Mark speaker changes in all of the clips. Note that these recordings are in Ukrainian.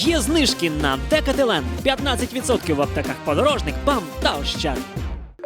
Speaker 1: Є знижки на Декателен 15% в аптеках подорожник, БАМ та Ощад.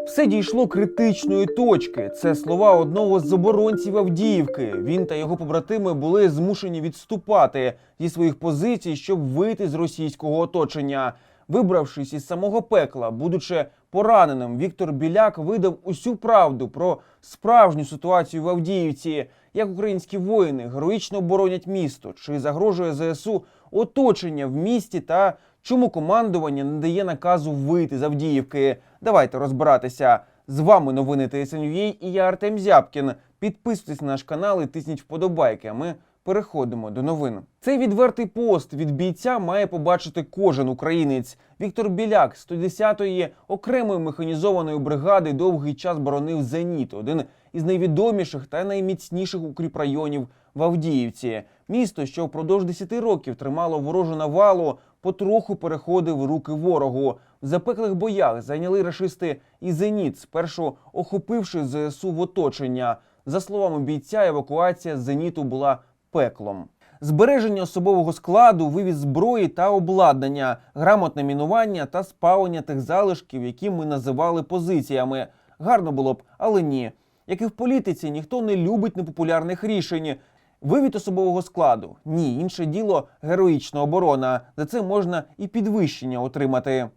Speaker 2: Все дійшло критичної точки. Це слова одного з оборонців Авдіївки. Він та його побратими були змушені відступати зі своїх позицій, щоб вийти з російського оточення. Вибравшись із самого пекла, будучи пораненим, Віктор Біляк видав усю правду про справжню ситуацію в Авдіївці, як українські воїни героїчно боронять місто, чи загрожує ЗСУ оточення в місті та чому командування не дає наказу вийти з Авдіївки. Давайте розбиратися. З вами новини ТСНЮЄ і я Артем Зябкін. Підписуйтесь на наш канал і тисніть вподобайки. А ми переходимо до новин. Цей відвертий пост від бійця має побачити кожен українець. Віктор Біляк з 110-ї окремої механізованої бригади довгий час боронив Зеніт, один із найвідоміших та найміцніших укріпрайонів в Авдіївці. Місто, що впродовж 10 років тримало ворожу навалу, потроху переходив руки ворогу. В запеклих боях зайняли рашисти і Зеніт, спершу охопивши ЗСУ в оточення. За словами бійця, евакуація з Зеніту була пеклом. Збереження особового складу, вивіз зброї та обладнання, грамотне мінування та спалення тих залишків, які ми називали позиціями. Гарно було б, але ні. Як і в політиці, ніхто не любить непопулярних рішень. Вивід особового складу ні, інше діло героїчна оборона. За це можна і підвищення отримати.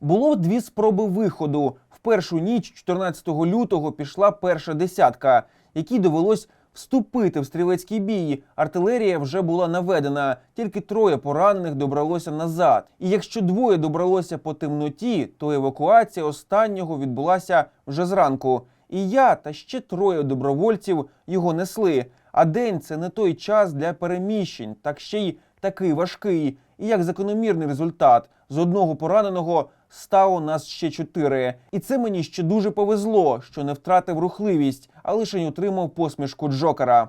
Speaker 2: Було дві спроби виходу. В першу ніч, 14 лютого, пішла перша десятка, якій довелось вступити в стрілецький бій. Артилерія вже була наведена, тільки троє поранених добралося назад. І якщо двоє добралося по темноті, то евакуація останнього відбулася вже зранку. І я та ще троє добровольців його несли. А день це не той час для переміщень, так ще й такий важкий. І як закономірний результат з одного пораненого стало нас ще чотири. І це мені ще дуже повезло, що не втратив рухливість, а лише отримав посмішку Джокера.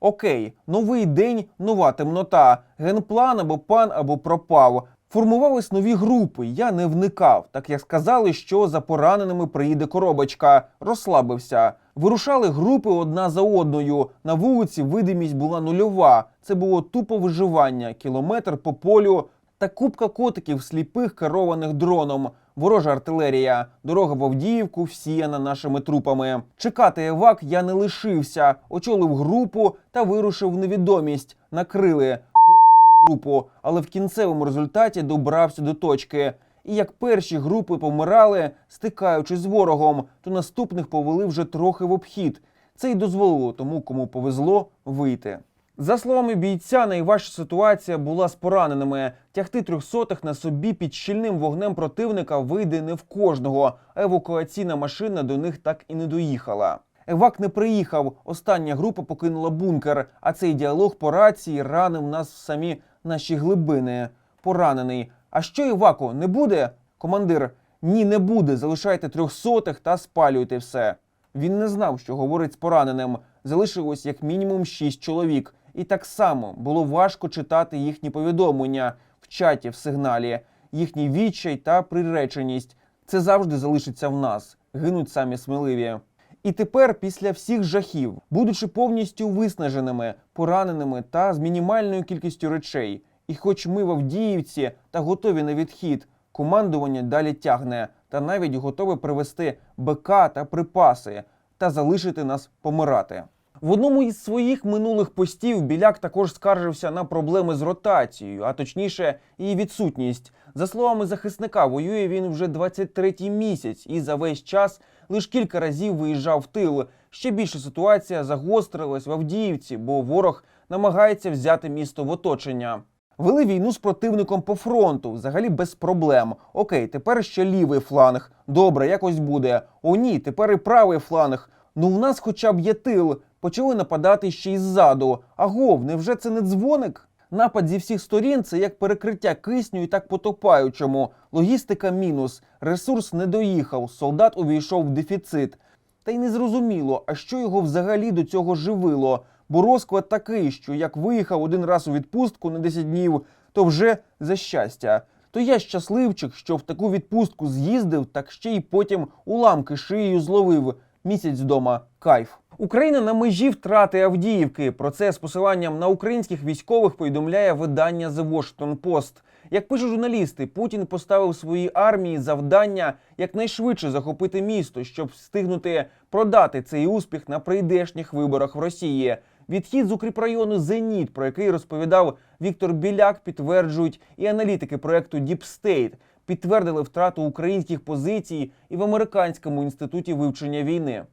Speaker 2: Окей, новий день, нова темнота. Генплан або пан, або пропав. Формувались нові групи. Я не вникав, так як сказали, що за пораненими приїде коробочка. Розслабився. Вирушали групи одна за одною. На вулиці видимість була нульова. Це було тупо виживання, кілометр по полю та купка котиків сліпих керованих дроном. Ворожа артилерія, дорога в Авдіївку всіяна нашими трупами. Чекати евак я не лишився, очолив групу та вирушив в невідомість. Накрили групу, але в кінцевому результаті добрався до точки. І як перші групи помирали, стикаючись з ворогом, то наступних повели вже трохи в обхід. Це й дозволило тому, кому повезло, вийти. За словами бійця, найважча ситуація була з пораненими. Тягти трьохсотих на собі під щільним вогнем противника вийде не в кожного, а евакуаційна машина до них так і не доїхала. Евак не приїхав. Остання група покинула бункер. А цей діалог по рації ранив нас в самі наші глибини. Поранений. А що Іваку не буде? Командир, ні, не буде. Залишайте трьохсотих та спалюйте все. Він не знав, що говорить з пораненим. Залишилось як мінімум шість чоловік. І так само було важко читати їхні повідомлення в чаті, в сигналі, їхній відчай та приреченість. Це завжди залишиться в нас. Гинуть самі сміливі. І тепер, після всіх жахів, будучи повністю виснаженими, пораненими та з мінімальною кількістю речей, і хоч ми в Авдіївці та готові на відхід, командування далі тягне та навіть готове привезти БК та припаси та залишити нас помирати. В одному із своїх минулих постів біляк також скаржився на проблеми з ротацією, а точніше, її відсутність. За словами захисника, воює він вже 23-й місяць і за весь час лише кілька разів виїжджав в тил. Ще більше ситуація загострилась в Авдіївці, бо ворог намагається взяти місто в оточення. Вели війну з противником по фронту, взагалі без проблем. Окей, тепер ще лівий фланг. Добре, якось буде. О, ні, тепер і правий фланг. Ну в нас хоча б є тил. Почали нападати ще й ззаду. Агов, невже це не дзвоник? Напад зі всіх сторін це як перекриття кисню і так потопаючому. Логістика мінус, ресурс не доїхав, солдат увійшов в дефіцит. Та й не зрозуміло, а що його взагалі до цього живило. Бо розклад такий, що як виїхав один раз у відпустку на 10 днів, то вже за щастя. То я щасливчик, що в таку відпустку з'їздив, так ще й потім уламки шиєю зловив. Місяць вдома кайф. Україна на межі втрати Авдіївки. Про це з посиланням на українських військових повідомляє видання The Washington Post. Як пишуть журналісти, Путін поставив своїй армії завдання якнайшвидше захопити місто, щоб встигнути продати цей успіх на прийдешніх виборах в Росії. Відхід з укріпрайону Зеніт, про який розповідав Віктор Біляк, підтверджують і аналітики проекту State. Підтвердили втрату українських позицій і в американському інституті вивчення війни.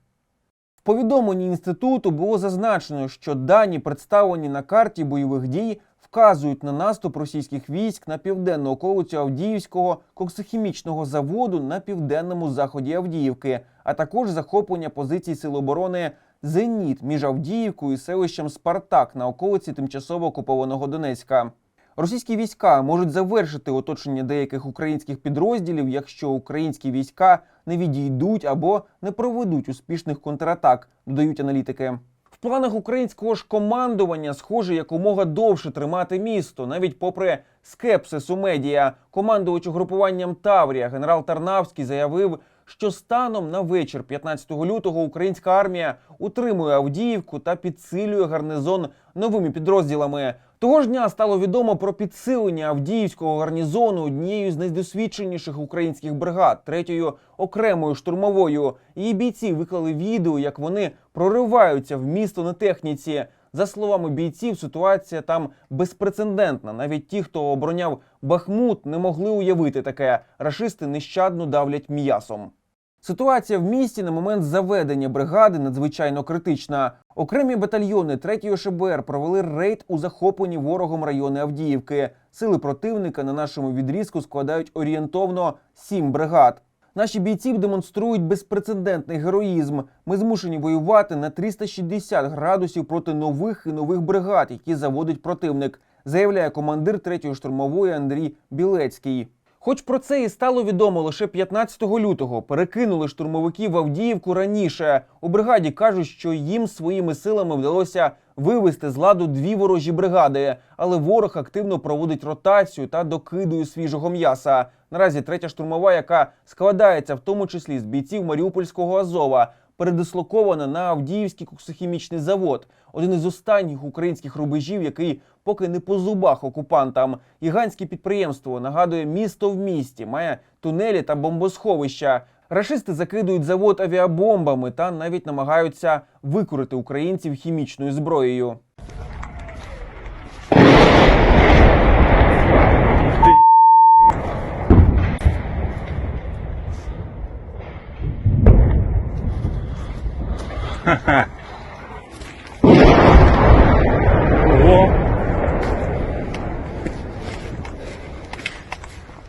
Speaker 2: В повідомленні інституту було зазначено, що дані, представлені на карті бойових дій, вказують на наступ російських військ на південну околицю Авдіївського коксохімічного заводу на південному заході Авдіївки, а також захоплення позицій Сил оборони Зеніт між Авдіївкою і селищем Спартак на околиці тимчасово окупованого Донецька. Російські війська можуть завершити оточення деяких українських підрозділів, якщо українські війська не відійдуть або не проведуть успішних контратак, додають аналітики. В планах українського ж командування схоже якомога довше тримати місто, навіть попри скепсис у медіа. Командувач угрупуванням Таврія генерал Тарнавський заявив, що станом на вечір 15 лютого українська армія утримує Авдіївку та підсилює гарнизон новими підрозділами. Того ж дня стало відомо про підсилення Авдіївського гарнізону однією з найдосвідченіших українських бригад, третьою окремою штурмовою. Її бійці виклали відео, як вони прориваються в місто на техніці. За словами бійців, ситуація там безпрецедентна. Навіть ті, хто обороняв Бахмут, не могли уявити таке. Рашисти нещадно давлять м'ясом. Ситуація в місті на момент заведення бригади надзвичайно критична. Окремі батальйони 3-ї ШБР провели рейд у захоплені ворогом райони Авдіївки. Сили противника на нашому відрізку складають орієнтовно 7 бригад. Наші бійці демонструють безпрецедентний героїзм. Ми змушені воювати на 360 градусів проти нових і нових бригад, які заводить противник, заявляє командир 3-ї штурмової Андрій Білецький. Хоч про це і стало відомо лише 15 лютого, перекинули штурмовиків в Авдіївку раніше. У бригаді кажуть, що їм своїми силами вдалося вивести з ладу дві ворожі бригади, але ворог активно проводить ротацію та докидує свіжого м'яса. Наразі третя штурмова, яка складається в тому числі з бійців Маріупольського Азова, передислокована на Авдіївський коксохімічний завод, один із останніх українських рубежів, який поки не по зубах окупантам. Гігантське підприємство нагадує місто в місті, має тунелі та бомбосховища. Рашисти закидують завод авіабомбами та навіть намагаються викорити українців хімічною зброєю.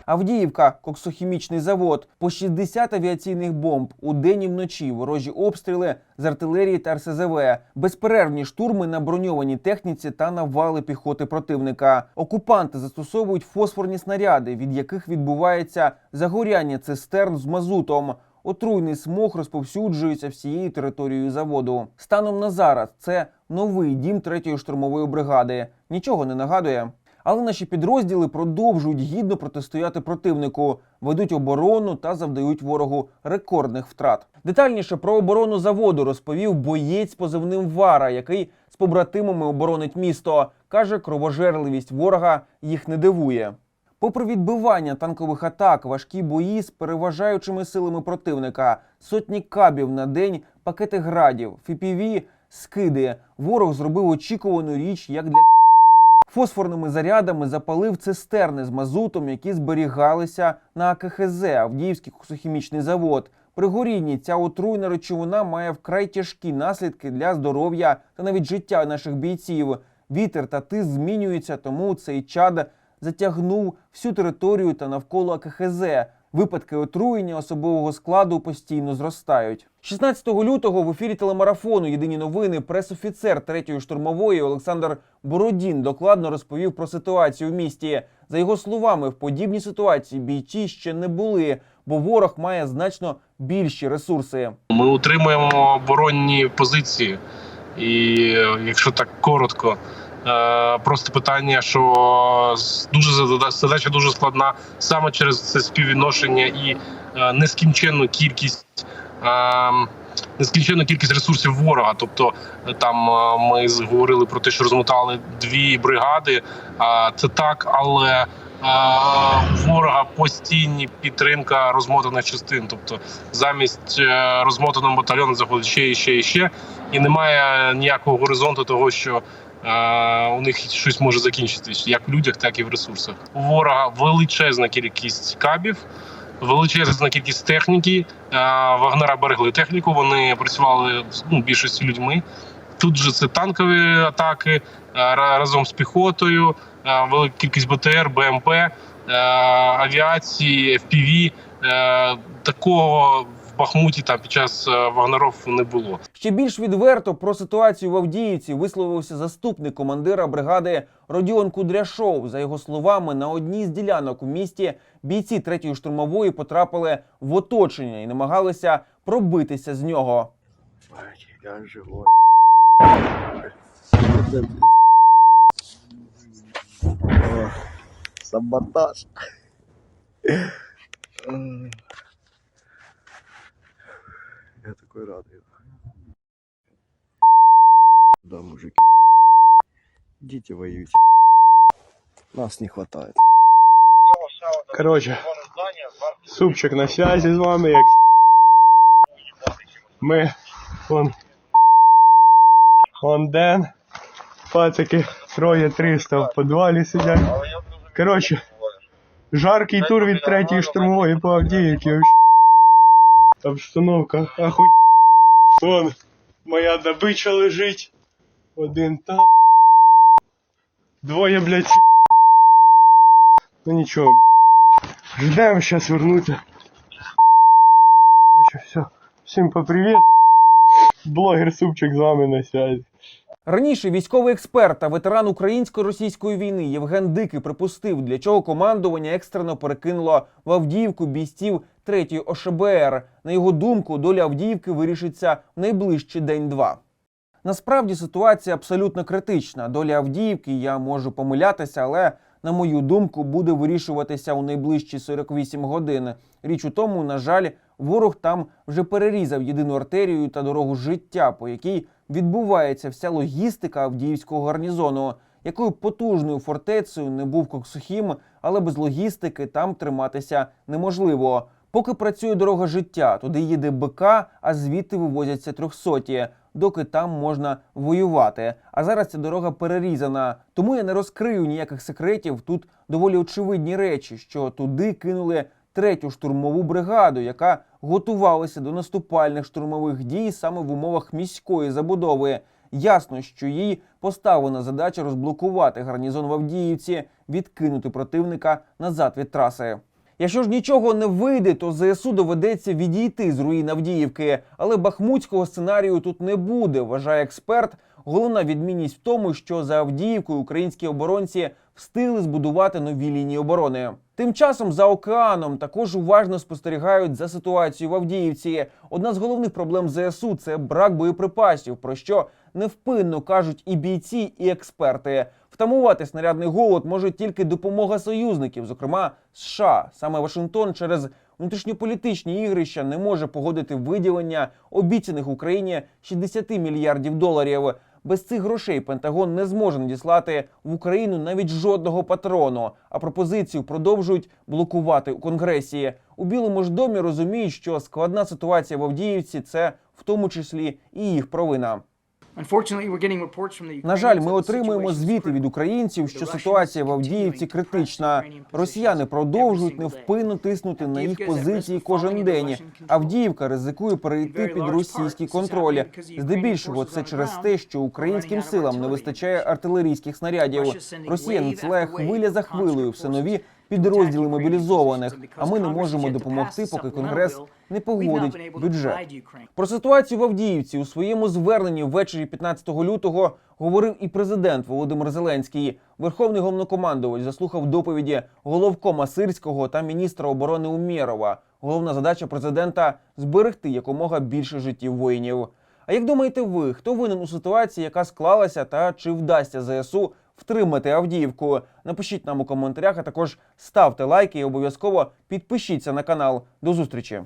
Speaker 2: Авдіївка, коксохімічний завод, по 60 авіаційних бомб у день і вночі, ворожі обстріли з артилерії та РСЗВ, безперервні штурми на броньованій техніці та навали піхоти противника. Окупанти застосовують фосфорні снаряди, від яких відбувається загоряння цистерн з мазутом. Отруйний смог розповсюджується всією територією заводу. Станом на зараз це новий дім третьої штурмової бригади. Нічого не нагадує. Але наші підрозділи продовжують гідно протистояти противнику, ведуть оборону та завдають ворогу рекордних втрат. Детальніше про оборону заводу розповів боєць позивним Вара, який з побратимами оборонить місто. каже, кровожерливість ворога їх не дивує. Попри відбивання танкових атак, важкі бої з переважаючими силами противника, сотні кабів на день, пакети градів, ФПВ, скиди. Ворог зробив очікувану річ як для фосфорними зарядами запалив цистерни з мазутом, які зберігалися на АКХЗ Авдіївський коксохімічний завод. При горінні ця отруйна речовина має вкрай тяжкі наслідки для здоров'я та навіть життя наших бійців. Вітер та тиск змінюються, тому цей чад затягнув всю територію та навколо АКХЗ. Випадки отруєння особового складу постійно зростають. 16 лютого в ефірі телемарафону Єдині новини пресофіцер третьої штурмової Олександр Бородін докладно розповів про ситуацію в місті. За його словами, в подібній ситуації бійці ще не були, бо ворог має значно більші ресурси.
Speaker 3: Ми утримуємо оборонні позиції, і е, якщо так коротко, просто питання, що дуже задача дуже складна саме через це співвідношення і е, нескінченну кількість е, нескінченну кількість ресурсів ворога. Тобто е, там е, ми говорили про те, що розмотали дві бригади. Це так, але е, ворога постійні підтримка розмотаних частин. Тобто замість е, розмотаного батальйону заходить ще і ще і ще, і немає ніякого горизонту того, що. Е, У них щось може закінчитись як в людях, так і в ресурсах. У ворога величезна кількість кабів, величезна кількість техніки. Вагнера берегли техніку. Вони працювали ну, більшості людьми. Тут же це танкові атаки ра- разом з піхотою, велика кількість БТР, БМП, авіації. Е, Такого Бахмуті там під час е, Вагнеров не було.
Speaker 2: Ще більш відверто про ситуацію в Авдіївці висловився заступник командира бригади Родіон Кудряшов. За його словами, на одній з ділянок у місті бійці третьої штурмової потрапили в оточення і намагалися пробитися з нього.
Speaker 4: Саботаж. Я такой радый. Да, мужики. Идите воюйте. Нас не хватает.
Speaker 5: Короче, супчик на связи з вами, як ми вон, вон Ден, пацики, троє 300 в підвалі сидять. Короче, жаркий тур від третьої штурмової по Авдіївці. вообще. Обстановка ахуй. Вон моя добича лежить. Один там. Двоє, блядь. Ну нічого, Ждем, сейчас вернуться. Все. Всім попривіт. Блогер Супчик з вами на связі.
Speaker 2: Раніше військовий експерт та ветеран українсько-російської війни Євген Дикий припустив, для чого командування екстрено перекинуло в Авдіївку бійців 3-ї ОШБР. На його думку, доля Авдіївки вирішиться в найближчий день-два. Насправді ситуація абсолютно критична. Доля Авдіївки, я можу помилятися, але на мою думку, буде вирішуватися у найближчі 48 годин. Річ у тому, на жаль, ворог там вже перерізав єдину артерію та дорогу життя, по якій відбувається вся логістика Авдіївського гарнізону. Якою потужною фортецею не був Коксухім, але без логістики там триматися неможливо. Поки працює дорога життя, туди їде БК, а звідти вивозяться трьохсоті, доки там можна воювати. А зараз ця дорога перерізана. Тому я не розкрию ніяких секретів. Тут доволі очевидні речі, що туди кинули третю штурмову бригаду, яка готувалася до наступальних штурмових дій саме в умовах міської забудови. Ясно, що їй поставлена задача розблокувати гарнізон в Авдіївці, відкинути противника назад від траси. Якщо ж нічого не вийде, то ЗСУ доведеться відійти з руїн Авдіївки. Але бахмутського сценарію тут не буде, вважає експерт. Головна відмінність в тому, що за Авдіївкою українські оборонці встигли збудувати нові лінії оборони. Тим часом за океаном також уважно спостерігають за ситуацією в Авдіївці. Одна з головних проблем ЗСУ це брак боєприпасів, про що невпинно кажуть і бійці, і експерти. Втамувати снарядний голод може тільки допомога союзників, зокрема США. Саме Вашингтон через внутрішньополітичні ігрища не може погодити виділення обіцяних Україні 60 мільярдів доларів. Без цих грошей Пентагон не зможе надіслати в Україну навіть жодного патрону. А пропозицію продовжують блокувати у Конгресі. У Білому ж домі розуміють, що складна ситуація в Авдіївці це в тому числі і їх провина. На жаль, ми отримуємо звіти від українців, що ситуація в Авдіївці критична. Росіяни продовжують невпинно тиснути на їх позиції кожен день. Авдіївка ризикує перейти під російський контроль. Здебільшого це через те, що українським силам не вистачає артилерійських снарядів. Росія надсилає хвиля за хвилею все нові підрозділи мобілізованих. А ми не можемо допомогти, поки конгрес не погодить бюджет. Про ситуацію в Авдіївці у своєму зверненні ввечері 15 лютого говорив і президент Володимир Зеленський. Верховний головнокомандувач заслухав доповіді головкома Сирського та міністра оборони Умєрова. Головна задача президента зберегти якомога більше життів воїнів. А як думаєте ви, хто винен у ситуації, яка склалася, та чи вдасться ЗСУ втримати Авдіївку? Напишіть нам у коментарях, а також ставте лайки і обов'язково підпишіться на канал. До зустрічі!